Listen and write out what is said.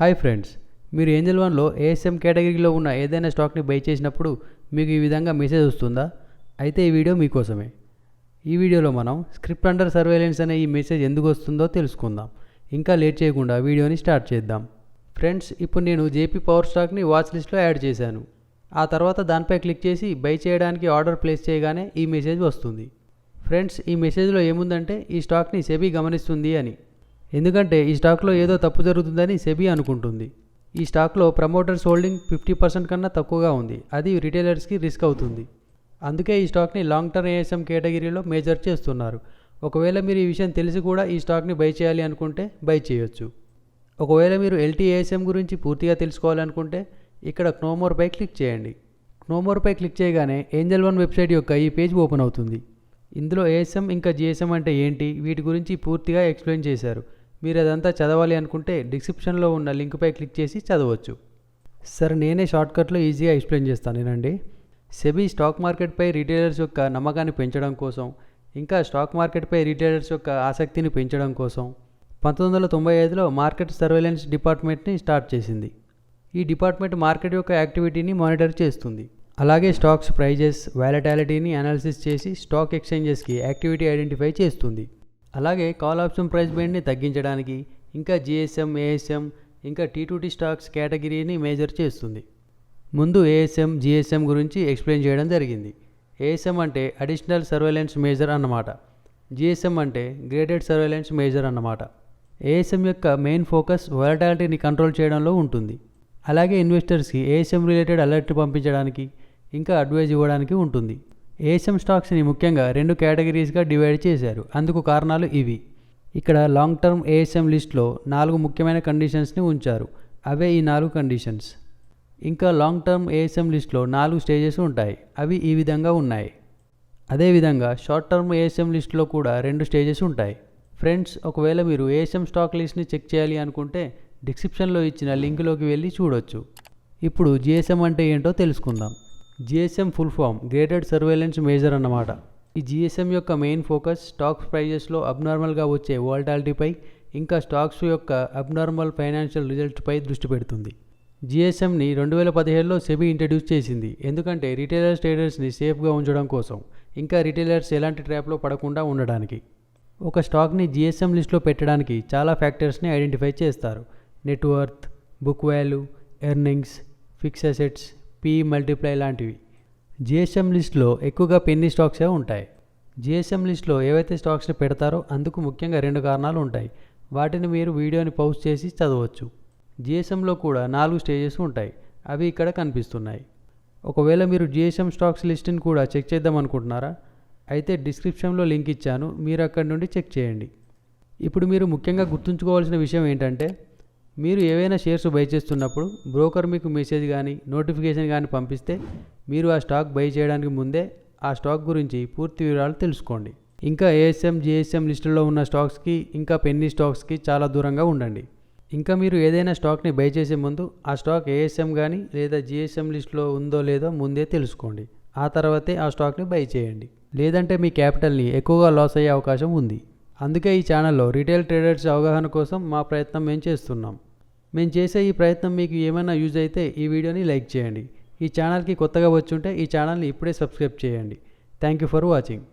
Hi friends మీరు angel వన్లో ASM కేటగిరీలో ఉన్న ఏదైనా స్టాక్ని బై చేసినప్పుడు మీకు ఈ విధంగా మెసేజ్ వస్తుందా? అయితే ఈ వీడియో మీకోసమే. ఈ వీడియోలో మనం స్క్రిప్ట్ అండర్ సర్వేలెన్స్ అనే ఈ మెసేజ్ ఎందుకు వస్తుందో తెలుసుకుందాం. ఇంకా లేట్ చేయకుండా వీడియోని స్టార్ట్ చేద్దాం. ఫ్రెండ్స్ ఇప్పుడు నేను జేపీ పవర్ స్టాక్ని వాచ్ లిస్ట్లో యాడ్ చేశాను. ఆ తర్వాత దానిపై క్లిక్ చేసి బై చేయడానికి ఆర్డర్ ప్లేస్ చేయగానే ఈ మెసేజ్ వస్తుంది. ఫ్రెండ్స్ ఈ మెసేజ్లో ఏముందంటే ఈ స్టాక్ని సెబీ గమనిస్తుంది అని. ఎందుకంటే ఈ స్టాక్లో ఏదో తప్పు జరుగుతుందని సెబీ అనుకుంటుంది. ఈ స్టాక్లో ప్రమోటర్స్ హోల్డింగ్ ఫిఫ్టీ పర్సెంట్ కన్నా తక్కువగా ఉంది. అది రిటైలర్స్కి రిస్క్ అవుతుంది. అందుకే ఈ స్టాక్ని లాంగ్ టర్మ్ ఏఎస్ఎం కేటగిరీలో మేజర్ చేస్తున్నారు. ఒకవేళ మీరు ఈ విషయం తెలిసి కూడా ఈ స్టాక్ని బై చేయాలి అనుకుంటే బై చేయొచ్చు. ఒకవేళ మీరు ఎల్టీఏఎస్ఎం గురించి పూర్తిగా తెలుసుకోవాలనుకుంటే ఇక్కడ క్నోమోర్పై క్లిక్ చేయండి. క్నోమోర్పై క్లిక్ చేయగానే ఏంజల్ వన్ వెబ్సైట్ యొక్క ఈ పేజ్ ఓపెన్ అవుతుంది. ఇందులో ఏఎస్ఎం ఇంకా జిఎస్ఎం అంటే ఏంటి? వీటి గురించి పూర్తిగా ఎక్స్ప్లెయిన్ చేశారు. మీరు అదంతా చదవాలి అనుకుంటే డిస్క్రిప్షన్లో ఉన్న లింక్పై క్లిక్ చేసి చదవచ్చు. సార్ నేనే షార్ట్కట్లో ఈజీగా ఎక్స్ప్లెయిన్ చేస్తాను నేనండి సెబీ స్టాక్ మార్కెట్పై రిటైలర్స్ యొక్క నమ్మకాన్ని పెంచడం కోసం ఇంకా స్టాక్ మార్కెట్పై రిటైలర్స్ యొక్క ఆసక్తిని పెంచడం కోసం పంతొమ్మిది వందల తొంభై ఐదులో మార్కెట్ సర్వేలెన్స్ డిపార్ట్మెంట్ని స్టార్ట్ చేసింది. ఈ డిపార్ట్మెంట్ మార్కెట్ యొక్క యాక్టివిటీని మానిటర్ చేస్తుంది. అలాగే స్టాక్స్ ప్రైజెస్ వ్యాలటాలిటీని అనాలిసిస్ చేసి స్టాక్ ఎక్స్చేంజెస్కి యాక్టివిటీ ఐడెంటిఫై చేస్తుంది. అలాగే కాల్ ఆప్షన్ ప్రైస్ బ్యాండ్ని తగ్గించడానికి ఇంకా జిఎస్ఎం ఏఎస్ఎం ఇంకా టీ టీ స్టాక్స్ కేటగిరీని మేజర్ చేస్తుంది. ముందు ఏఎస్ఎం జిఎస్ఎం గురించి ఎక్స్ప్లెయిన్ చేయడం జరిగింది. ఏఎస్ఎం అంటే అడిషనల్ సర్వేలెన్స్ మేజర్ అన్నమాట. జిఎస్ఎం అంటే గ్రేడెడ్ సర్వేలెన్స్ మేజర్ అన్నమాట. ఏఎస్ఎం యొక్క మెయిన్ ఫోకస్ వొలటాలిటీని కంట్రోల్ చేయడంలో ఉంటుంది. అలాగే ఇన్వెస్టర్స్కి ఏఎస్ఎం రిలేటెడ్ అలర్ట్ పంపించడానికి ఇంకా అడ్వైజ్ ఇవ్వడానికి ఉంటుంది. ఏషియం స్టాక్స్ని ముఖ్యంగా రెండు కేటగిరీస్గా డివైడ్ చేశారు. అందుకు కారణాలు ఇవి. ఇక్కడ లాంగ్ టర్మ్ ఏఎస్ఎం లిస్ట్లో నాలుగు ముఖ్యమైన కండిషన్స్ని ఉంచారు. అవే ఈ నాలుగు కండిషన్స్. ఇంకా లాంగ్ టర్మ్ ఏఎస్ఎం లిస్ట్లో నాలుగు స్టేజెస్ ఉంటాయి. అవి ఈ విధంగా ఉన్నాయి. అదేవిధంగా షార్ట్ టర్మ్ ఏఎస్ఎం లిస్ట్లో కూడా రెండు స్టేజెస్ ఉంటాయి. ఫ్రెండ్స్ ఒకవేళ మీరు ఏఎస్ఎం స్టాక్ లిస్ట్ని చెక్ చేయాలి అనుకుంటే డిస్క్రిప్షన్లో ఇచ్చిన లింక్లోకి వెళ్ళి చూడొచ్చు. ఇప్పుడు జిఎస్ఎం అంటే ఏంటో తెలుసుకుందాం. GSM full form graded surveillance measure అన్నమాట. ఈ జిఎస్ఎం యొక్క మెయిన్ ఫోకస్ స్టాక్స్ ప్రైజెస్లో అబ్నార్మల్గా వచ్చే వాల్టాలిటీపై ఇంకా స్టాక్స్ యొక్క అబ్నార్మల్ ఫైనాన్షియల్ రిజల్ట్పై దృష్టి పెడుతుంది. జిఎస్ఎంని రెండు వేల పదిహేడులో సెబీ ఇంట్రడ్యూస్ చేసింది. ఎందుకంటే రిటైలర్స్ ట్రేడర్స్ని సేఫ్గా ఉంచడం కోసం ఇంకా రిటైలర్స్ ఎలాంటి ట్రాప్లో పడకుండా ఉండడానికి. ఒక స్టాక్ని జిఎస్ఎం లిస్ట్లో పెట్టడానికి చాలా ఫ్యాక్టర్స్ని ఐడెంటిఫై చేస్తారు. Net worth book value earnings fix assets P multiply లాంటివి. జిఎస్ఎం లిస్ట్లో ఎక్కువగా పెన్ని స్టాక్సే ఉంటాయి. జిఎస్ఎం లిస్ట్లో ఏవైతే స్టాక్స్ని పెడతారో అందుకు ముఖ్యంగా రెండు కారణాలు ఉంటాయి. వాటిని మీరు వీడియోని పౌజ్ చేసి చదవచ్చు. జిఎస్ఎంలో కూడా నాలుగు స్టేజెస్ ఉంటాయి. అవి ఇక్కడ కనిపిస్తున్నాయి. ఒకవేళ మీరు జిఎస్ఎం స్టాక్స్ లిస్ట్ని కూడా చెక్ చేద్దాం అనుకుంటున్నారా? అయితే డిస్క్రిప్షన్లో లింక్ ఇచ్చాను. మీరు అక్కడి నుండి చెక్ చేయండి. ఇప్పుడు మీరు ముఖ్యంగా గుర్తుంచుకోవాల్సిన విషయం ఏంటంటే మీరు ఏవైనా షేర్స్ బై చేస్తున్నప్పుడు బ్రోకర్ మీకు మెసేజ్ కానీ నోటిఫికేషన్ కానీ పంపిస్తే మీరు ఆ స్టాక్ బై చేయడానికి ముందే ఆ స్టాక్ గురించి పూర్తి వివరాలు తెలుసుకోండి. ఇంకా ఏఎస్ఎం జిఎస్ఎం లిస్టులో ఉన్న స్టాక్స్కి ఇంకా పెన్నీ స్టాక్స్కి చాలా దూరంగా ఉండండి. ఇంకా మీరు ఏదైనా స్టాక్ని బై చేసే ముందు ఆ స్టాక్ ఏఎస్ఎం కానీ లేదా జిఎస్ఎం లిస్టులో ఉందో లేదో ముందే తెలుసుకోండి. ఆ తర్వాతే ఆ స్టాక్ని బై చేయండి. లేదంటే మీ క్యాపిటల్ని ఎక్కువగా లాస్ అయ్యే అవకాశం ఉంది. అందుకే ఈ ఛానల్లో రీటైల్ ట్రేడర్స్ అవగాహన కోసం మా ప్రయత్నం మేము చేస్తున్నాం. మేము చేసే ఈ ప్రయత్నం మీకు ఏమైనా యూజ్ అయితే ఈ వీడియోని లైక్ చేయండి. ఈ ఛానల్కి కొత్తగా వచ్చుంటే ఈ ఛానల్ని ఇప్పుడే సబ్స్క్రైబ్ చేయండి. Thank you for watching.